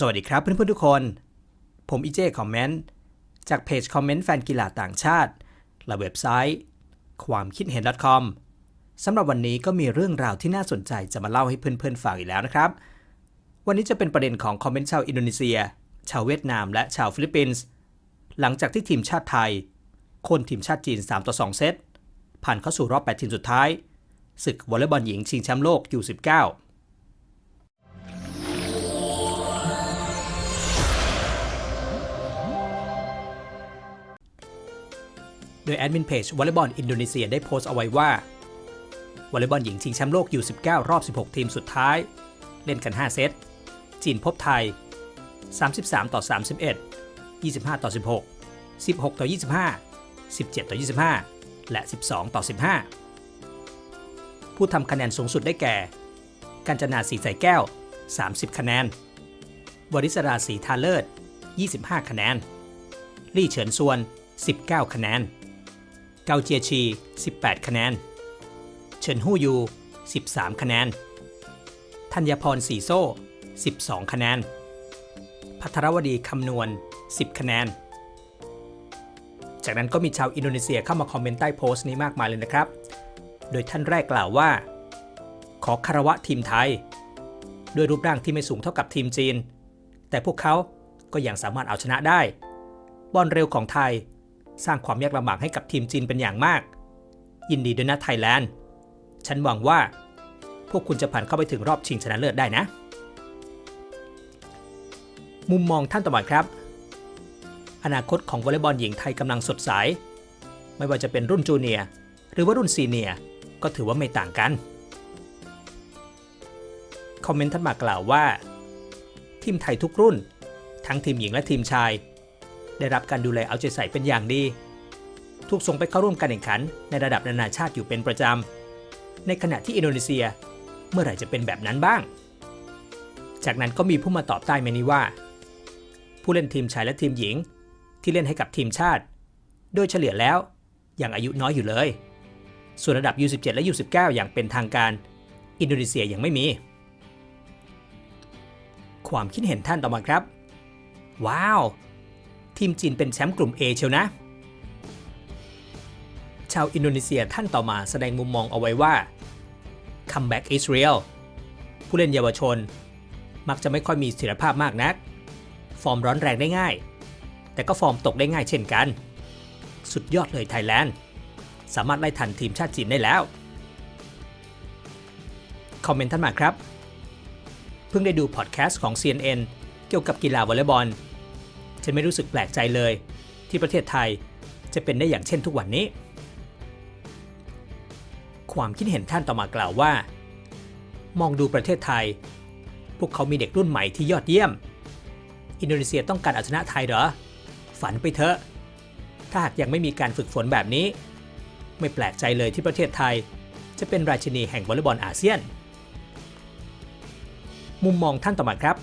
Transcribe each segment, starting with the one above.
สวัสดีครับเพื่อนๆทุกคน ผมอีเจคอมเมนต์จากเพจคอมเมนต์แฟนกีฬาต่างชาติ และเว็บไซต์ ความคิดเห็น .com สำหรับวันนี้ก็มีเรื่องราวที่น่าสนใจจะมาเล่าให้เพื่อนๆฟังอีกแล้วนะครับ วันนี้จะเป็นประเด็นของคอมเมนต์ชาวอินโดนีเซีย ชาวเวียดนาม และชาวฟิลิปปินส์หลังจากที่ทีมชาติไทยคนทีมชาติจีน 3 ต่อ 2 เซตผ่านเข้าสู่รอบ 8 ทีมสุดท้ายศึกวอลเลย์บอลหญิงชิงแชมป์โลก U19 โดยแอดมินเพจวอลเลย์บอลอินโดนีเซียได้โพสต์เอาไว้ว่าวอลเลย์บอลหญิงชิงแชมป์โลก U19 รอบ 16 ทีมสุดท้าย เล่นกัน 5 เซต จีนพบไทย 33 ต่อ 31 25 ต่อ 16 16 ต่อ 25 17 ต่อ 25 และ 12 ต่อ 15 ผู้ทำคะแนนสูงสุดได้แก่ กัญจนาสีใสแก้ว 30 คะแนนวริศราสีทาเลิศ 25 คะแนน ลี่เฉินซวน 19 คะแนน เกาเจียชี 18 คะแนน เฉินฮู้ยู 13 คะแนน ธัญพรสีโซ่ 12 คะแนน พัทรวดีคำนวณ 10 คะแนน จากนั้นก็มีชาวอินโดนีเซียเข้ามาคอมเมนต์ใต้โพสต์นี้มากมายเลยนะครับ โดยท่านแรกกล่าวว่า ขอคารวะทีมไทย ด้วยรูปร่างที่ไม่สูงเท่ากับทีมจีน แต่พวกเขาก็ยังสามารถเอาชนะได้ บอลเร็วของไทย สร้างความยากลำบากให้กับทีมจีนเป็นอย่างมาก ยินดีด้วยนะไทยแลนด์ ฉันหวังว่า พวกคุณจะผ่านเข้าไปถึงรอบชิงชนะเลิศได้นะ มุมมองท่านต่อมาครับ อนาคตของวอลเลย์บอลหญิงไทยกำลังสดใส ไม่ว่าจะเป็นรุ่นจูเนียร์หรือว่ารุ่นซีเนียร์ก็ถือว่าไม่ต่างกัน คอมเมนต์ท่านมากล่าวว่า ทีมไทยทุกรุ่น ทั้งทีมหญิงและทีมชาย ได้รับการดูแลเอาใจใส่เป็นอย่างดี ถูกส่งไปเข้าร่วมการแข่งขันในระดับนานาชาติอยู่เป็นประจำ ในขณะที่อินโดนีเซียเมื่อไหร่จะเป็นแบบนั้นบ้าง จากนั้นก็มีผู้มาตอบใต้เมนี้ว่า ผู้เล่นทีมชายและทีมหญิง ที่เล่นให้กับทีมชาติ โดยเฉลี่ยแล้วยังอายุน้อยอยู่เลย ส่วนระดับ U17 และ U19 อย่างเป็นทางการ อินโดนีเซียยังไม่มี ความคิดเห็นท่านต่อมาครับ ว้าว ทีมจีนเป็นแชมป์กลุ่ม A เชียวนะ ชาวอินโดนีเซียท่านต่อมาแสดงมุมมองเอาไว้ว่า Comeback is real ผู้เล่นเยาวชน มักจะไม่ค่อยมีเสถียรภาพมากนัก ฟอร์มร้อนแรงได้ง่าย แต่ก็ฟอร์มตกได้ง่ายเช่นกัน สุดยอดเลยไทยแลนด์ สามารถไล่ทันทีมชาติจีนได้แล้ว คอมเมนต์ท่านมาครับ เพิ่งได้ดูพอดแคสต์ของ CNN เกี่ยวกับกีฬาวอลเลย์บอล ฉันไม่รู้สึกแปลกใจเลย ที่ประเทศไทยจะเป็นได้อย่างเช่นทุกวันนี้ ความคิดเห็นท่านต่อมากล่าวว่า มองดูประเทศไทย พวกเขามีเด็กรุ่นใหม่ที่ยอดเยี่ยม อินโดนีเซียต้องการเอาชนะไทยเหรอ ฝันไปเถอะ ถ้าหากยังไม่มีการฝึกฝนแบบนี้ ไม่แปลกใจเลยที่ประเทศไทย จะเป็นราชินีแห่งวอลเลย์บอลอาเซียน มุมมองท่านต่อมาครับ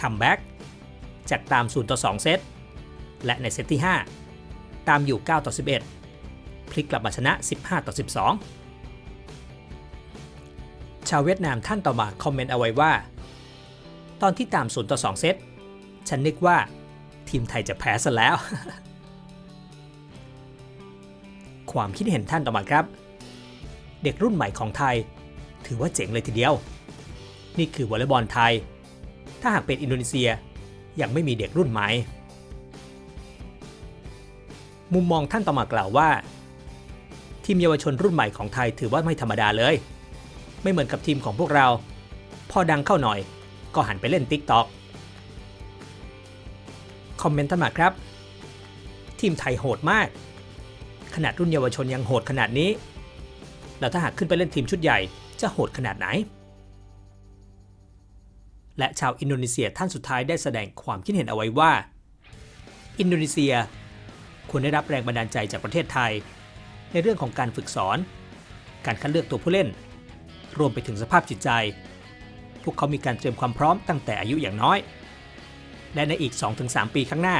คัมแบ็ก จากตาม 0 ต่อ 2 เซต และในเซตที่ 5 ตามอยู่ 9 ต่อ 11 พลิกกลับมาชนะ 15 ต่อ 12 ชาวเวียดนามท่านต่อมาคอมเมนต์เอาไว้ว่า ตอนที่ตาม 0 ต่อ 2 เซต ฉันนึกว่าทีมไทยจะแพ้ซะแล้ว ความคิดเห็นท่านต่อมาครับ เด็กรุ่นใหม่ของไทย ถือว่าเจ๋งเลยทีเดียว นี่คือวอลเลย์บอลไทย ถ้าหากเป็นอินโดนีเซีย ยังไม่มีเด็กรุ่นใหม่ มุมมองท่านต่อมากล่าวว่า ทีมเยาวชนรุ่นใหม่ของไทยถือว่าไม่ธรรมดาเลย ไม่เหมือนกับทีมของพวกเรา พอดังเข้าหน่อย ก็หันไปเล่นติ๊กต็อกคอมเมนต์ท่านมาครับ ทีมไทยโหดมาก ขนาดรุ่นเยาวชนยังโหดขนาดนี้ แล้วถ้าหากขึ้นไปเล่นทีมชุดใหญ่จะโหดขนาดไหน และชาวอินโดนีเซียท่านสุดท้ายได้แสดงความคิดเห็นเอาไว้ว่า อินโดนีเซียควรได้รับแรงบันดาลใจจากประเทศไทย ในเรื่องของการฝึกสอน การคัดเลือกตัวผู้เล่น รวมไปถึงสภาพจิตใจ พวกเขามีการเตรียมความพร้อมตั้งแต่อายุอย่างน้อย และในอีก 2-3 ปีข้างหน้า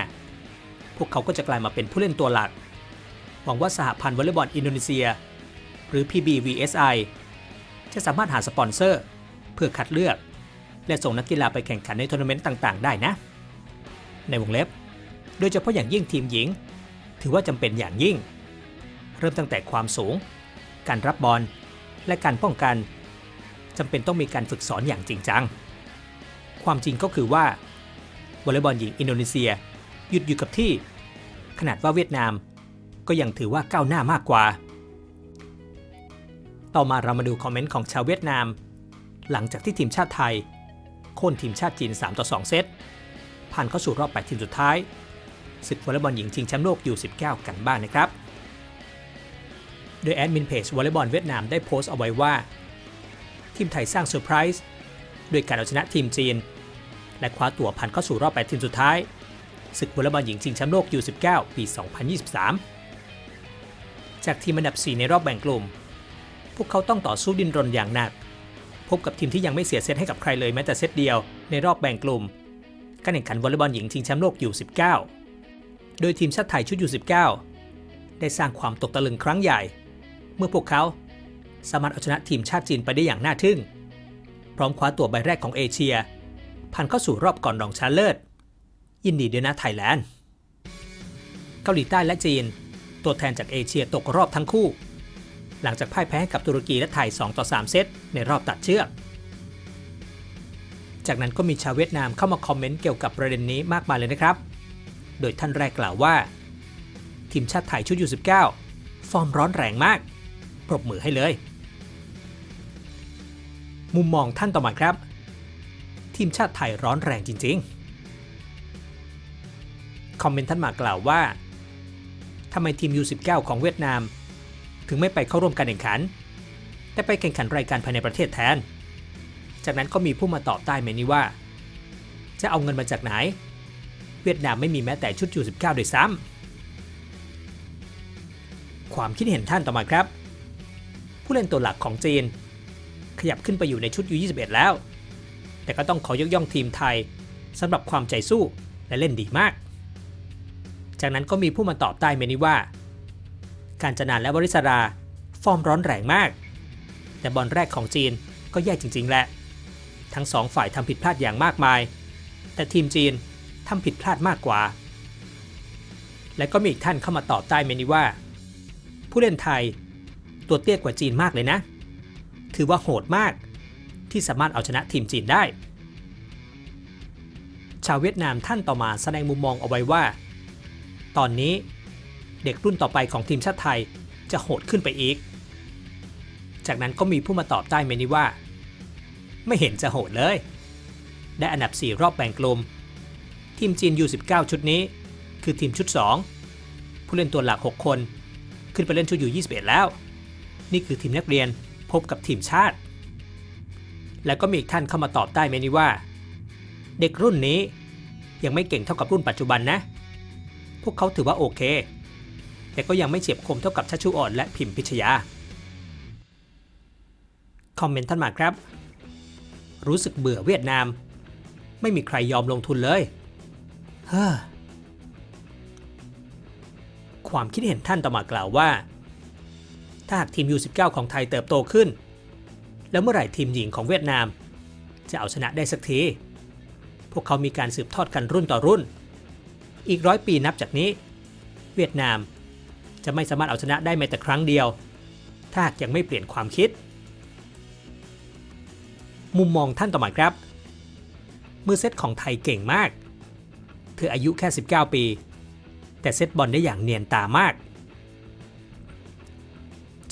พวกเขาก็จะกลายมาเป็นผู้เล่นตัวหลัก หวังว่าสหพันธ์วอลเลย์บอลอินโดนีเซีย หรือ PBVSI จะสามารถหาสปอนเซอร์ เพื่อคัดเลือก และส่งนักกีฬาไปแข่งขันในทัวร์นาเมนต์ต่างๆ ได้นะ ในวงเล็บ โดยเฉพาะอย่างยิ่งทีมหญิง ถือว่าจำเป็นอย่างยิ่ง เริ่มตั้งแต่ความสูง การรับบอล และการป้องกันจำเป็นต้องมีการฝึกสอนอย่างจริงจัง ความจริงก็คือว่าวอลเลย์บอลหญิงอินโดนีเซีย หยุดอยู่กับที่ ขนาดว่าเวียดนาม ก็ยังถือว่าก้าวหน้ามากกว่า ต่อมาเรามาดูคอมเมนต์ของชาวเวียดนาม หลังจากที่ทีมชาติไทย โค่นทีมชาติจีน 3 ต่อ 2 เซต ผ่านเข้าสู่รอบ 8 ทีมสุดท้ายศึกวอลเลย์บอลหญิงชิงแชมป์โลกอยู่19 กันบ้างนนะครับ โดยแอดมินเพจวอลเลย์บอลเวียดนามได้โพสต์เอาไว้ว่า ทีมไทยสร้างเซอร์ไพรส์ด้วยการเอาชนะทีมจีน และคว้าตั๋วผ่านเข้าสู่รอบ 8 ทีมสุดท้ายศึกวอลเลย์บอลหญิงชิงแชมป์โลกยู19ปี 2023 จากทีมอันดับ 4 ในรอบแบ่งกลุ่ม พวกเขาต้องต่อสู้ดินรนอย่างหนัก พบกับทีมที่ยังไม่เสียเซตให้กับใครเลยแม้แต่เซตเดียวในรอบแบ่งกลุ่ม การแข่งขันวอลเลย์บอลหญิงชิงแชมป์โลกอยู่ 19 โดยทีมชาติไทยชุดอยู่ 19 ได้สร้างความตกตะลึงครั้งใหญ่ เมื่อพวกเขาสามารถเอาชนะทีมชาติจีนไปได้อย่างน่าทึ่ง พร้อมคว้าตัวใบแรกของเอเชีย ผ่านเข้าสู่รอบก่อนรองชนะเลิศ ยินดีด้วยนะไทยแลนด์ เกาหลีใต้และจีน ตัวแทนจากเอเชียตกรอบทั้งคู่ หลังจากพ่ายแพ้กับตุรกีและไทย 2 ต่อ 3 เซตในรอบตัดเชือก จากนั้นก็มีชาวเวียดนามเข้ามาคอมเมนต์เกี่ยวกับประเด็นนี้มากมายเลยนะครับ โดยท่านแรกกล่าวว่า ทีมชาติไทยชุดยู19ฟอร์มร้อนแรงมาก ปรบมือให้เลย มุมมองท่านต่อมาครับ ทีมชาติไทยร้อนแรงจริง ๆ คอมเมนต์ท่านมากล่าวว่าทำไมทีม U19 ของเวียดนาม ถึงไม่ไปเข้าร่วมการแข่งขัน แต่ไปแข่งขันรายการภายในประเทศแทน จากนั้นก็มีผู้มาตอบใต้เมนี้ว่า จะเอาเงินมาจากไหน เวียดนามไม่มีแม้แต่ชุด U19 ด้วยซ้ำความคิดเห็นท่านต่อมาครับ ผู้เล่นตัวหลักของจีน ขยับขึ้นไปอยู่ในชุด U21 แล้ว แต่ก็ต้องขอยกย่องทีมไทยสำหรับความใจสู้และเล่นดีมาก จากนั้นก็มีผู้มาตอบใต้เมนี้ว่า การจนานและบริสรา ฟอร์มร้อนแรงมาก แต่บอลแรกของจีนก็แย่จริง ๆ แหละ ทั้งสองฝ่ายทำผิดพลาดอย่างมากมาย แต่ทีมจีนทำผิดพลาดมากกว่า และก็มีอีกท่านเข้ามาตอบใต้เมนี้ว่า ผู้เล่นไทยตัวเตี้ยกว่าจีนมากเลยนะ ถือว่าโหดมากที่สามารถเอาชนะทีมจีนได้ ชาวเวียดนามท่านต่อมาแสดงมุมมองเอาไว้ว่า ตอนนี้ ด็กรุ่นต่อไปของทีมชาติไทยจะโหดขึ้นไปอีก จากนั้นก็มีผู้มาตอบใต้เมนี้ว่า ไม่เห็นจะโหดเลย ได้อันดับ 4 รอบแบ่งกลุ่มทีมจีน U19 ชุดนี้ คือทีมชุด 2 ผู้เล่นตัวหลัก 6 คน ขึ้นไปเล่นชุด U21 แล้ว นี่คือทีมนักเรียนพบกับทีมชาติ แล้วก็มีอีกท่านเข้ามาตอบใต้เมนี้ว่า เด็กรุ่นนี้ยังไม่เก่งเท่ากับรุ่นปัจจุบันนะ พวกเขาถือว่าโอเค แต่ก็ยังไม่เฉียบคมเท่ากับชัชชุอ่อนและพิมพิชยา คอมเมนต์ท่านมาครับ รู้สึกเบื่อเวียดนาม ไม่มีใครยอมลงทุนเลยเฮ้อความคิดเห็นท่านต่อมากล่าวว่า ถ้าหากทีม U19 ของไทยเติบโตขึ้น แล้วเมื่อไหร่ทีมหญิงของเวียดนาม จะเอาชนะได้สักที พวกเขามีการสืบทอดกันรุ่นต่อรุ่น อีกร้อยปีนับจากนี้ เวียดนาม จะไม่สามารถเอาชนะได้แม้แต่ครั้งเดียว ถ้าหากยังไม่เปลี่ยนความคิด มุมมองท่านต่อมาครับ มือเซตของไทยเก่งมาก เธออายุแค่ 19 ปี แต่เซตบอลได้อย่างเนียนตามาก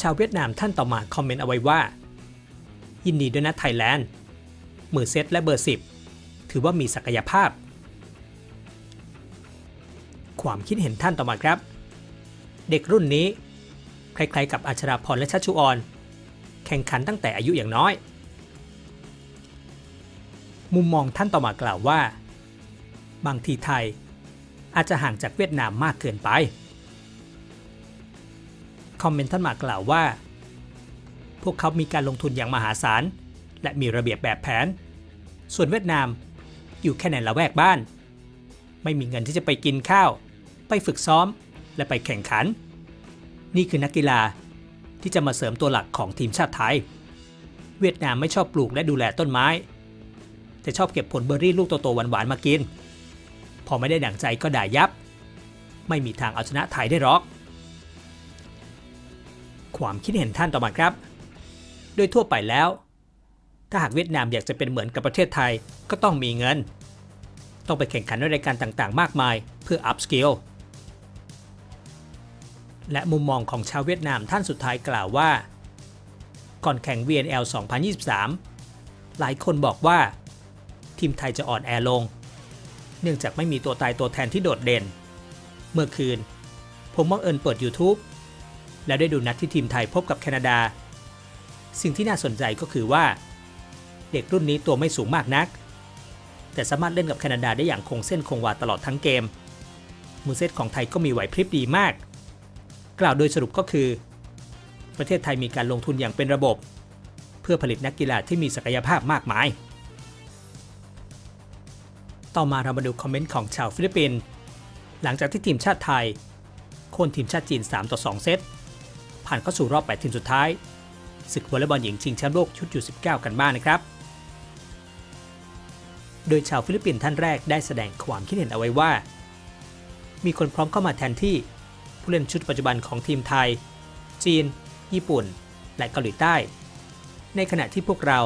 ชาวเวียดนามท่านต่อมาคอมเมนต์เอาไว้ว่า ยินดีด้วยนะไทยแลนด์ มือเซตและเบอร์ 10 ถือว่ามีศักยภาพความคิดเห็นท่านต่อมาครับ เด็กรุ่นนี้คล้ายๆกับอัชราพรและชัชชุออน แข่งขันตั้งแต่อายุอย่างน้อย มุมมองท่านต่อมากล่าวว่า บางทีไทย อาจจะห่างจากเวียดนามมากเกินไป คอมเมนต์ท่านมากล่าวว่า พวกเขามีการลงทุนอย่างมหาศาล และมีระเบียบแบบแผน ส่วนเวียดนามอยู่แค่ในละแวกบ้าน ไม่มีเงินที่จะไปกินข้าว ไปฝึกซ้อม และไปแข่งขัน นี่คือนักกีฬาที่จะมาเสริมตัวหลักของทีมชาติไทย เวียดนามไม่ชอบปลูกและดูแลต้นไม้ แต่ชอบเก็บผลเบอร์รี่ลูกโตๆหวานๆมากิน พอไม่ได้ดั่งใจก็ด่ายับ ไม่มีทางเอาชนะไทยได้หรอก ความคิดเห็นท่านต่อมาครับ โดยทั่วไปแล้ว ถ้าหากเวียดนามอยากจะเป็นเหมือนกับประเทศไทยก็ต้องมีเงิน ต้องไปแข่งขันในรายการต่างๆ มากมาย เพื่อ up skill และมุมมองของชาวเวียดนามท่านสุดท้ายกล่าวว่า ก่อนแข่ง VNL 2023 หลายคนบอกว่า ทีมไทยจะอ่อนแอลง เนื่องจากไม่มีตัวตายตัวแทนที่โดดเด่น เมื่อคืน ผมบังเอิญเปิด YouTube แล้วได้ดูนัดที่ทีมไทยพบกับแคนาดา สิ่งที่น่าสนใจก็คือว่า เด็กรุ่นนี้ตัวไม่สูงมากนัก แต่สามารถเล่นกับแคนาดาได้อย่างคงเส้นคงวาตลอดทั้งเกม มือเซตของไทยก็มีไหวพริบดีมาก กล่าวโดยสรุปก็คือ ประเทศไทยมีการลงทุนอย่างเป็นระบบ เพื่อผลิตนักกีฬาที่มีศักยภาพมากมาย ต่อมาเรามาดูคอมเมนต์ของชาวฟิลิปปินส์หลังจากที่ทีมชาติไทย โค่นทีมชาติจีน 3 ต่อ 2 เซต ผ่านเข้าสู่รอบ 8 ทีมสุดท้าย ศึกวอลเลย์บอลหญิงชิงแชมป์โลกชุดยู19 กันบ้างนะครับ โดยชาวฟิลิปปินส์ท่านแรกได้แสดงความคิดเห็นเอาไว้ว่า มีคนพร้อมเข้ามาแทนที่ ผู้เล่นชุดปัจจุบันของทีมไทย จีน ญี่ปุ่น และเกาหลีใต้ ในขณะที่พวกเรา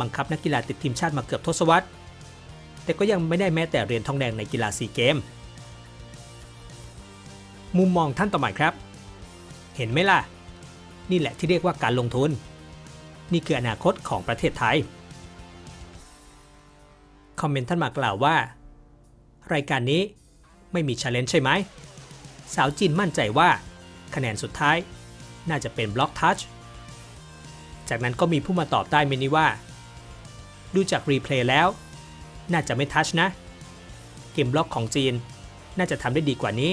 บังคับนักกีฬาติดทีมชาติมาเกือบทศวรรษ แต่ก็ยังไม่ได้แม้แต่เหรียญทองแดงในกีฬาซีเกม มุมมองท่านต่อมาครับ เห็นไหมล่ะ นี่แหละที่เรียกว่าการลงทุน นี่คืออนาคตของประเทศไทย คอมเมนต์ท่านมากล่าวว่า รายการนี้ไม่มี challenge ใช่ไหม สาวจีนมั่นใจว่า คะแนนสุดท้าย น่าจะเป็นบล็อกทัช จากนั้นก็มีผู้มาตอบใต้เมนี้ว่า ดูจากรีเพลย์แล้ว น่าจะไม่ทัชนะ เกมบล็อกของจีน น่าจะทำได้ดีกว่านี้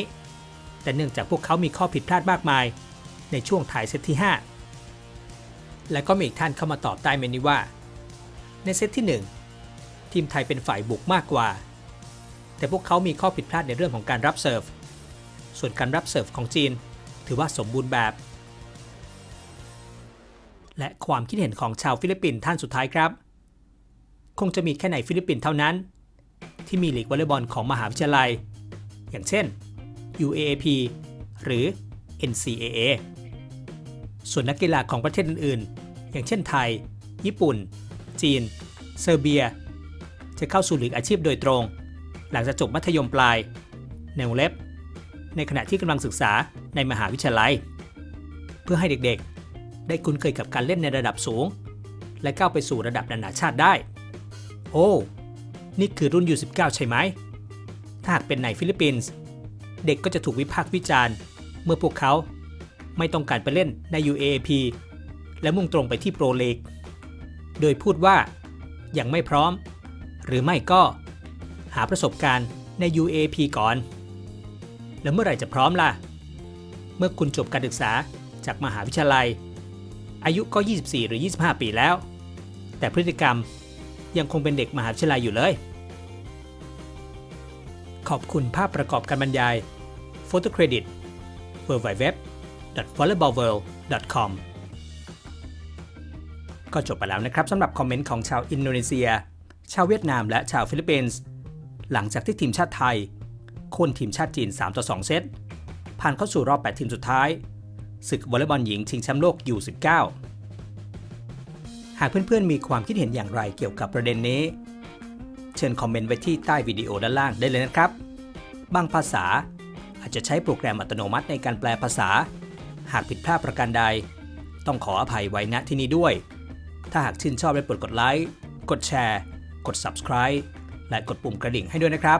แต่เนื่องจากพวกเขามีข้อผิดพลาดมากมาย ในช่วงถ่ายเซตที่ 5 และก็มีอีกท่านเข้ามาตอบใต้เมนี้ว่า ในเซตที่ 1 ทีมไทยเป็นฝ่ายบุกมากกว่า แต่พวกเขามีข้อผิดพลาดในเรื่องของการรับเซิร์ฟ ส่วนการรับเซิร์ฟของจีน ถือว่าสมบูรณ์แบบ และความคิดเห็นของชาวฟิลิปปินส์ท่านสุดท้ายครับ คงจะมีแค่ในฟิลิปปินส์เท่านั้น ที่มีลีกวอลเลย์บอลของมหาวิทยาลัย อย่างเช่น UAAP หรือ NCAA ส่วนนักกีฬาของประเทศอื่นๆ อย่างเช่นไทย ญี่ปุ่น จีน เซอร์เบีย จะเข้าสู่ลีกอาชีพโดยตรง หลังจากจบมัธยมปลายในวงเล็บ ในขณะที่กำลังศึกษาในมหาวิทยาลัย เพื่อให้เด็กๆ ได้คุ้นเคยกับการเล่นในระดับสูง และก้าวไปสู่ระดับนานาชาติได้ โอ้ นี่คือรุ่น U19 ใช่ไหม ถ้าหากเป็นในฟิลิปปินส์ เด็กก็จะถูกวิพากษ์วิจารณ์ เมื่อพวกเขาไม่ต้องการไปเล่นใน UAAP และมุ่งตรงไปที่โปรเลกโดยพูดว่ายังไม่พร้อม หรือไม่ก็หาประสบการณ์ใน UAP ก่อน แล้วเมื่อไหร่จะพร้อมล่ะ เมื่อคุณจบการศึกษาจากมหาวิทยาลัย อายุก็ 24 หรือ 25 ปีแล้ว แต่พฤติกรรมยังคงเป็นเด็กมหาวิทยาลัยอยู่เลย ขอบคุณภาพประกอบการบรรยาย Photo Credit w w w v o l l e y b a l l w o r l d c o m ก็จบไปแล้วนะครับสำหรับคอมเมนต์ของชาวอินโดนีเซีย ชาวเวียดนามและชาวฟิลิปปินส์ หลังจากที่ทีมชาติไทย ค่นทีมชาติจีน 3 ต่อ 2 เซต ผ่านเข้าสู่รอบ 8 ทีมสุดท้าย ศึกวอลเลย์บอลหญิงชิงแชมป์โลก U19 หากเพื่อนๆ มีความคิดเห็นอย่างไรเกี่ยวกับประเด็นนี้ เชิญคอมเมนต์ไว้ที่ใต้วิดีโอด้านล่างได้เลยนะครับ บางภาษาอาจจะใช้โปรแกรมอัตโนมัติในการแปลภาษา หากผิดพลาดประการใด ต้องขออภัยไว้ณที่นี้ด้วย ถ้าหากชื่นชอบได้โปรดกดไลค์ กดแชร์ กด Subscribe และกดปุ่มกระดิ่งให้ด้วยนะครับ